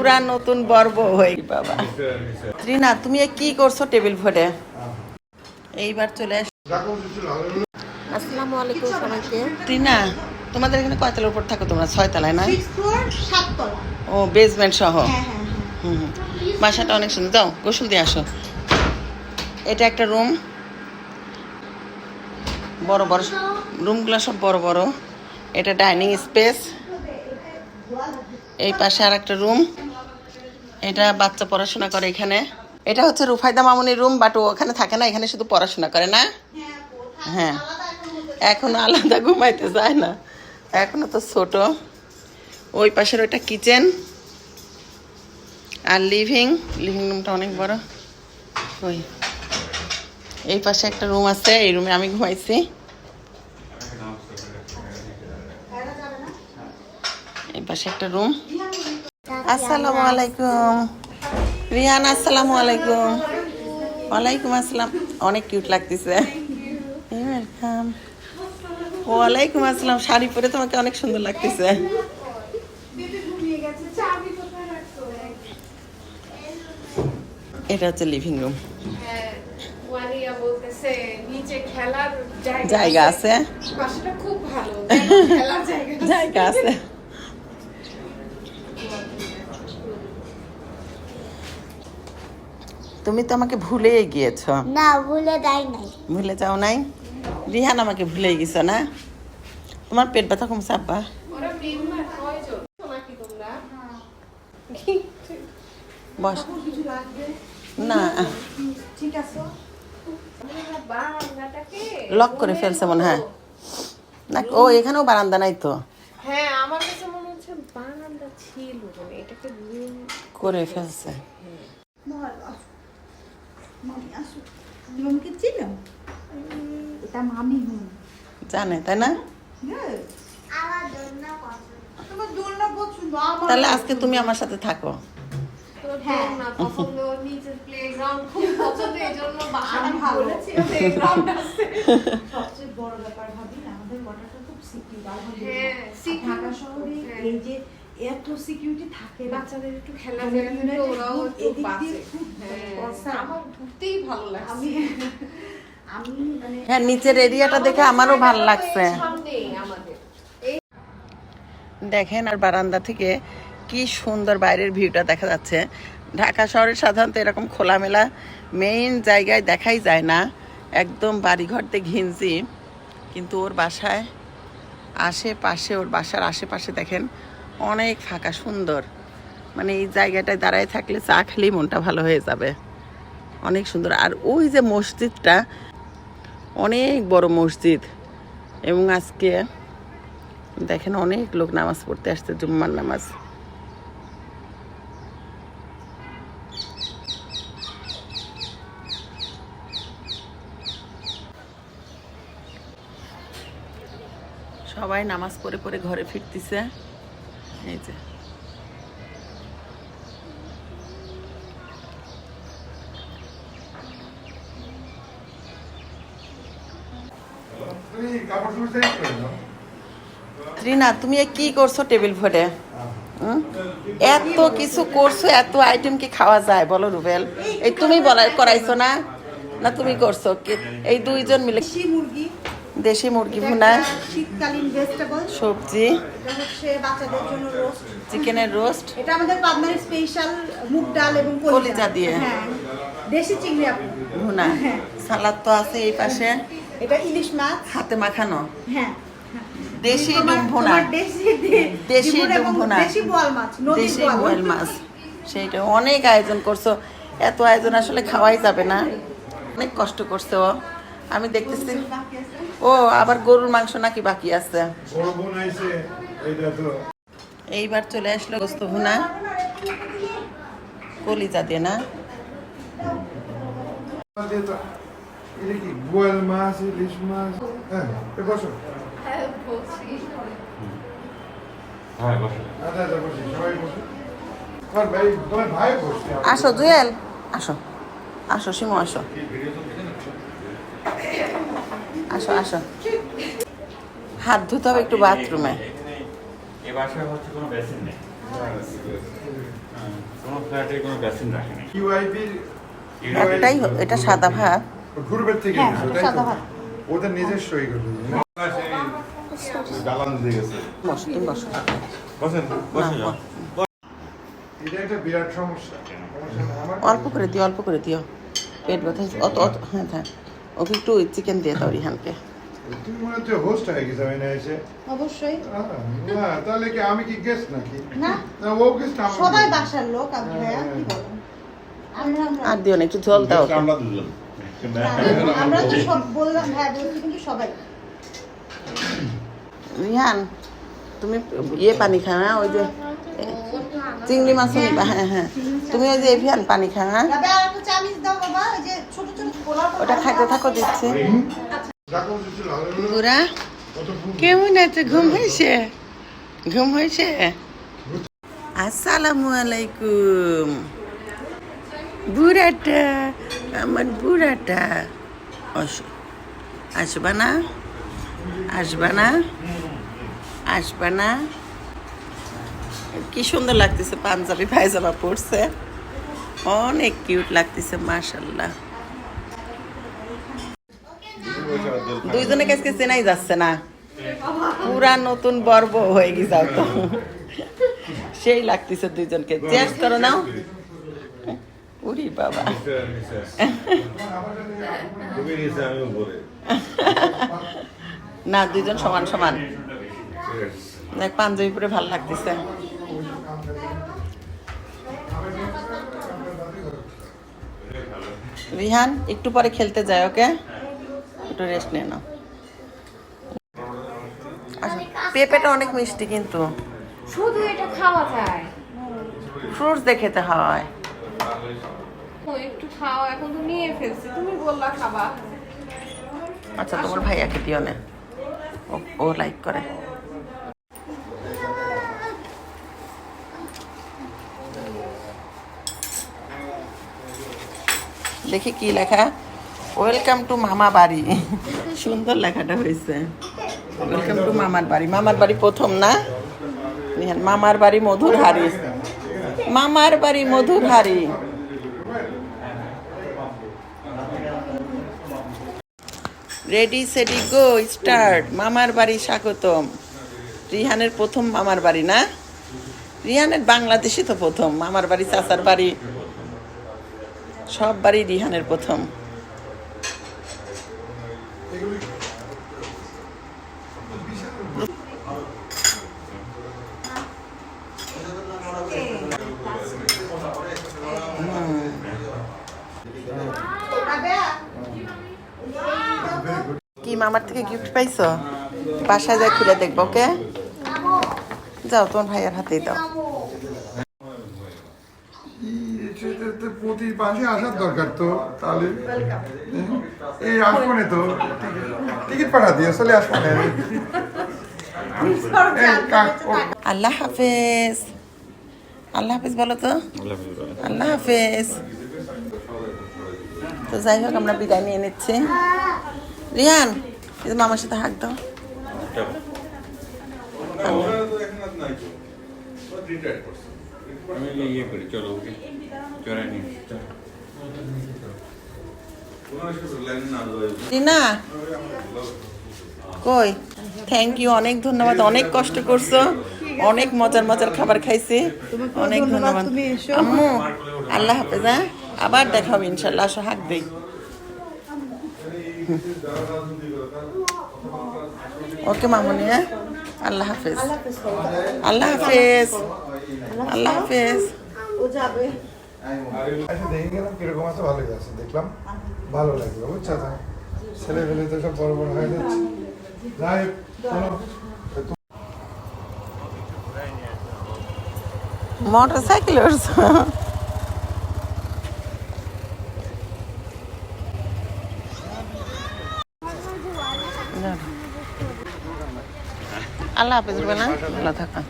পুরা নতুন বর্ব হয়ে বাবা। রিনা তুমি কি করছ টেবিল ফোটে এইবার চলে আস আসসালামু আলাইকুম সবাইকে। রিনা তোমাদের এখানে কয়তলার উপর থাকো তোমরা? ছয় তলায় না ও বেসমেন্ট সহ? হ্যাঁ হ্যাঁ হ্যাঁ। হুম। বাসাটা অনেক সুন্দর। যাও গোসল দিয়ে আসো। এটা একটা রুম। বড় বড় রুমগুলো সব বড় বড়। এটা ডাইনিং স্পেস। এই পাশে আর একটা রুম। এটা বাচ্চা পড়াশোনা করে এখানে। এটা হচ্ছে রুফায়দা মামুনির রুম বাট ও ওখানে থাকে না, এখানে শুধু পড়াশোনা করে না। হ্যাঁ এখন আলাদা ঘুমাইতে যায় না। এখনও তো ছোট। ওই পাশের ওইটা কিচেন আর লিভিং লিভিং রুমটা অনেক বড়। ওই, এই পাশে একটা রুম আছে, এই রুমে আমি ঘুমাইছি। এই পাশে একটা রুম আসসালামু আলাইকুম। রিহান আসসালামু আলাইকুম। ওয়ালাইকুম আসসালাম। অনেক কিউট লাগতেছে। ওয়েলকাম ওয়ালাইকুম আসসালাম। শাড়ি পরে তোমাকে অনেক সুন্দর লাগতেছে। এটা হচ্ছে লিভিং রুম জায়গা আছে। জায়গা আছে। জায়গা আছে তুমি তো আমাকে ভুলেই গিয়েছ। না ভুলে দেয় নাই। ভুলে যাও নাই? রিহান আমাকে ভুলেই গেছ না? তোমার পেট ব্যথা কমছে আব্বা। বস। না। ঠিক আছে লক করে ফেলছে মনে হয়। না ও এখানেও বারান্দা নাই তো? হ্যাঁ আমার কাছে মনে হচ্ছে বারান্দা ছিল এটাকে করে ফেলছে। মামি আসো। তুমি আমাকে চিনো এটা মামি হুন জানে তাই না? আমার দোলনা পছন্দ। তোমার দোলনা পছন্দ আমার তাহলে আজকে তুমি আমার সাথে থাকো। তো হ্যাঁ। সবচেয়ে বড় ব্যাপার ভাবি আমাদের খুব সিকিউর হ্যাঁ, ঢাকা শহরে হ্যাঁ। এই যে এত সিকিউরিটি থাকে বাচ্চাদের একটু মানে ওরাও খুব হ্যাঁ, আমার ঘুরতেই ভালো লাগছে। আমি আমি মানে হ্যাঁ নিচের এরিয়াটা দেখে আমারও ভালো লাগছে। দেখেন আর বারান্দা থেকে কি সুন্দর বাইরের ভিউটা দেখা যাচ্ছে। ঢাকা শহরে সাধারণত এরকম খোলামেলা মেইন জায়গায় দেখাই যায় না। একদম বাড়িঘরতে ঘিঞ্জি। কিন্তু ওর বাসায় আশেপাশে ওর বাসার আশেপাশে দেখেন অনেক ফাঁকা, সুন্দর। মানে এই জায়গাটায় দাঁড়ায় থাকলে চা খেলেই মনটা ভালো হয়ে যাবে। অনেক সুন্দর। আর ওই যে মসজিদটা, অনেক বড় মসজিদ। এবং আজকে দেখেন অনেক লোক নামাজ পড়তে আসছে, জুম্মার নামাজ। সবাই নামাজ পড়ে পড়ে ঘরে ফিরতেছে। এই যে। ত্রিনা তুমি কি করছ টেবিল হুম? এত কিছু করছ এত আইটেম কি খাওয়া যায়? বলো রুবেল। এই তুমি বলা করাইছো না? না তুমি করছ। এই দুইজন মিলে মুরগি দেশি মুরগি ভুনা শীতকালীন ভেজিটেবল সবজি এটা হচ্ছে বাচ্চাদের জন্য রোস্ট চিকেনের রোস্ট এটা আমাদের পাবনার স্পেশাল মুগ ডাল এবং কলিজা। দিয়ে। হ্যাঁ দেশি চিংড়ি ভুনা। হ্যাঁ। সালাদ তো আছে এই পাশে। এটা ইলিশ মাছ। হাতে মাখানো। হ্যাঁ। দেশি তোমার- ডিম ভুনা। দেশি দে- দেশি ডিম ডিম ভুনা। দেশি বোয়াল মাছ দেশি বোয়াল মাছ। সেইটা অনেক আয়োজন করছ। এত আয়োজন আসলে খাওয়াই যাবে না। অনেক কষ্ট করছে ও। আমি দেখতেছি। ও আবার গরুর মাংস নাকি বাকি আছে। এইবার চলে আসলো গোস্ত ভুনা। কলিজা দিয়ে না? আসো জুয়েল। আসো। আসো সিমু আসো। আসো আসো। হাত ধুতে হবে একটু বাথরুমে। এ বাসায় হচ্ছে কোনো বেসিন নেই। মাথায় কোনো ভ্যাকসিন রাখে নাই। ইউআইবির একটাই এটা সাদা ভাত। ঘুরবের থেকে হ্যাঁ, সাদা? ভাত। ওদের নিজের সই করবে। দিয়ে গেছে। বসো বসেন এটা একটা বিরাট সমস্যা। সমস্যা না, আমার অল্প করে দিও অল্প করে দিও। পেট ব্যথা অত অত হ্যাঁ হ্যাঁ। ওকে একটু চিকেন দিয়ে দাও রিহানকে তুমি মনে হচ্ছে হোস্ট হয়ে গেছে আমি এসে অবশ্যই। আহ, না তাহলে কি আমি কি গেস্ট নাকি? না। না ও গেস্ট আমার সবাই বাসার লোক আমি কি বলেন? আমরা আমরা। আর দিও না একটু ঝোল দাও আমরা দুজন। আমরা তো সব বললাম হ্যাঁ বলছি কিন্তু সবাই। রিহান তুমি ইয়ে পানি খা হ্যাঁ ওই যে চিংড়ি মাছ নিবা হ্যাঁ হ্যাঁ। তুমি ওই যে এভিয়ান পানি খা হ্যাঁ? ওটা খাইতে থাকো দিচ্ছি। বুড়া কেমন আছে? ঘুম হয়েছে? ঘুম হয়েছে? আসসালামু আলাইকুম। বুড়াটা আমার বুড়াটা। আসো। আসবা না? আসবা না? আসবা না? কি সুন্দর লাগতেছে, পাঞ্জাবি পায়জামা পরছে। অনেক কিউট লাগতেছে মাশাল্লাহ দুইজনে কাছে চেনাই যাচ্ছে না? পুরা নতুন বর্ব হয়ে গেছে তো। সেই লাগতেছে দুইজনকে। চেয়ার্স করো নাও। উরি বাবা। না, দুইজন সমান সমান। পাঞ্জাবি পরে ভালো লাগতেছে। রিহান একটু পরে খেলতে যায় ওকে? একটু রেস্ট নিয়ে নাও। আচ্ছা পেঁপেটা অনেক মিষ্টি কিন্তু। শুধু এটা খাওয়া যায়। ফ্রুটস দিয়ে খেতে হয়। একটু খাও এখন তো নিয়ে ফেলছি। তুমি বললা খাবা। আচ্ছা তোমার ভাইয়াকে দিও না। ও লাইক করে। দেখি কি লেখা? ওয়েলকাম টু মামা বাড়ি। সুন্দর লেখাটা হয়েছে। ওয়েলকাম টু মামার বাড়ি। মামার বাড়ি প্রথম না? মামার বাড়ি মধুর হাড়ি। মামার বাড়ি মধুর হাড়ি। রেডি সেডি গো স্টার্ট মামার বাড়ি স্বাগতম। রিহানের প্রথম মামার বাড়ি না? রিহানের বাংলাদেশে তো প্রথম। মামার বাড়ি, চাচার বাড়ি। সব বাড়ি রিহানের প্রথম। কি, মামার থেকে গিফট পাইছো? বাসায় যাই খুলে দেখব ওকে যাও, তোমার ভাইয়ের হাতেই দাও। প্রতি মাসে আসার দরকার তো তাহলে এই আসব না তো। টিকিট পাঠা দিয়ে চলে আসব না এই, আল্লাহ হাফেজ। আল্লাহ হাফেজ বলো তো। আল্লাহ হাফেজ। তো যাই হোক আমরা বিদায় নিয়ে নিচ্ছি। রিহান এই যে মামার সাথে হাক দাও। আমি ইয়ে করি চলো ওকে? রিনা কই? থ্যাংক ইউ অনেক ধন্যবাদ অনেক কষ্ট করছ। অনেক মজার মজার খাবার খাইছি। অনেক ধন্যবাদ আম্মু আল্লাহ হাফেজ হ্যাঁ? আবার দেখা হবে ইনশাল্লাহ আসো হাক দেই ওকে মামুনি হ্যাঁ? আল্লাহ হাফেজ। আল্লাহ হাফেজ। আল্লাহ হাফেজ। ও যাবে। আচ্ছা দেখে গেলাম কীরকম আছে, ভালোই আছে, দেখলাম ভালো লাগল, বুঝছ? তো ছেলে ফেলে তো সব বড় বড় হয়ে যাচ্ছে। যাই মোটর আল্লাহ হাফেজ বলে ভালো থাকা।